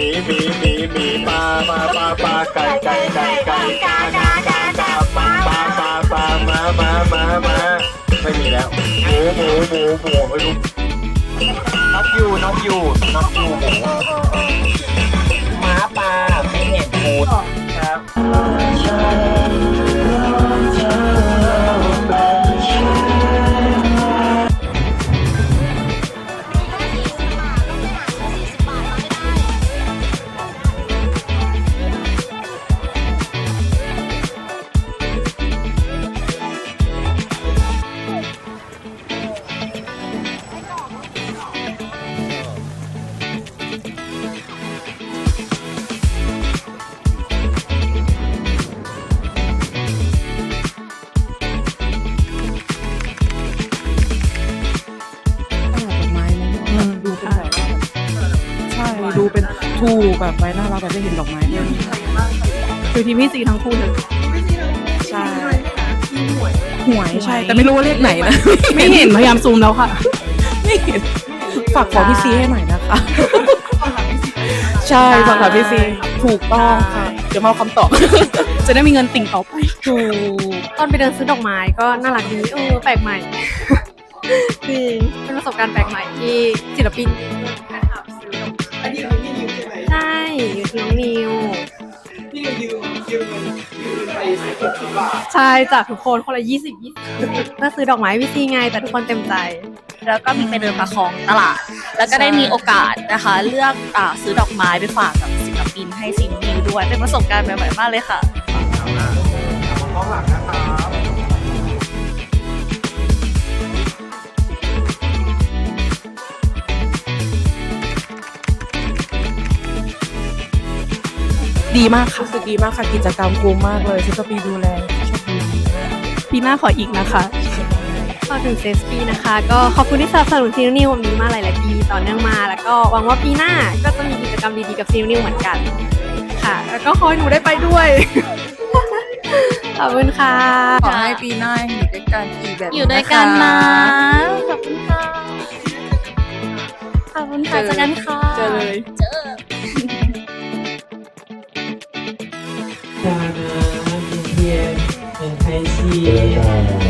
มีมีมีมีปลาปลาปลาปลาไก่ไก่ไก่ไก่กาดาดาดาปลาปลาปลาปลามามามามาไม่มีแล้วหมูหมูหมูหมูไม่รู้น็อกยูน็อกยูน็อกยูหมู เป็นถูกแบบไว้น่ารักแบบได้เห็นดอกไม้ด้วยคือทีมพี่สีทั้งคู่เลยใช่หวยใช่ แต่ไม่รู้ว่าเลขไหนนะ ไม่เห็นพยายามซูมแล้วค่ะ ไม่เห็นฝากขอพี่ซีให้หน่อยนะคะใช่ฝากขอพี่ซีถูกต้องค่ะเดี๋ยวมาเอาคำตอบ จะได้มีเงินติ่งต่อไปถูกตอนไปเดินซื้อดอกไม้ก็น่ารักดีเออแปลกใหม่จริงเป็นประสบการณ์แปลกใหม่ที่ศิลปิน ใช่จากทุกคนคนละยี่สิบยี่สิบก็ซื้อดอกไม้พี่ซีไงแต่ทุกคนเต็มใจ แล้วก็มีไปเดินประคองตลาด แล้วก็ได้มีโอกาสนะคะ เลือกอาซื้อดอกไม้ไปฝากกับศิลปินให้ซิงนิวด้วยเป็นประสบการณ์ใหม่ๆมากเลยค่ะ ข้างหลังนะ ดีมากค่ะรู้สึกดีมากค่ะกิจกรรมคุ้มมากเลยซิสปีดูแลโชคดีมากปีหน้าขออีกนะคะพอถึงเซสปีนะคะ ก็ขอบคุณที่สนับสนุนซีนิววันนี้มาหลาย ๆ ปีต่อเนื่องมา แล้วก็หวังว่าปีหน้าก็จะมีกิจกรรมดี ๆ กับซีนิวเหมือนกัน ค่ะ แล้วก็ขอให้หนูได้ไปด้วยขอบคุณค่ะ ขอให้ปีหน้าอยู่ด้วยกันอีกแบบอยู่ด้วยกันนะขอบคุณค่ะ 大家今天很开心，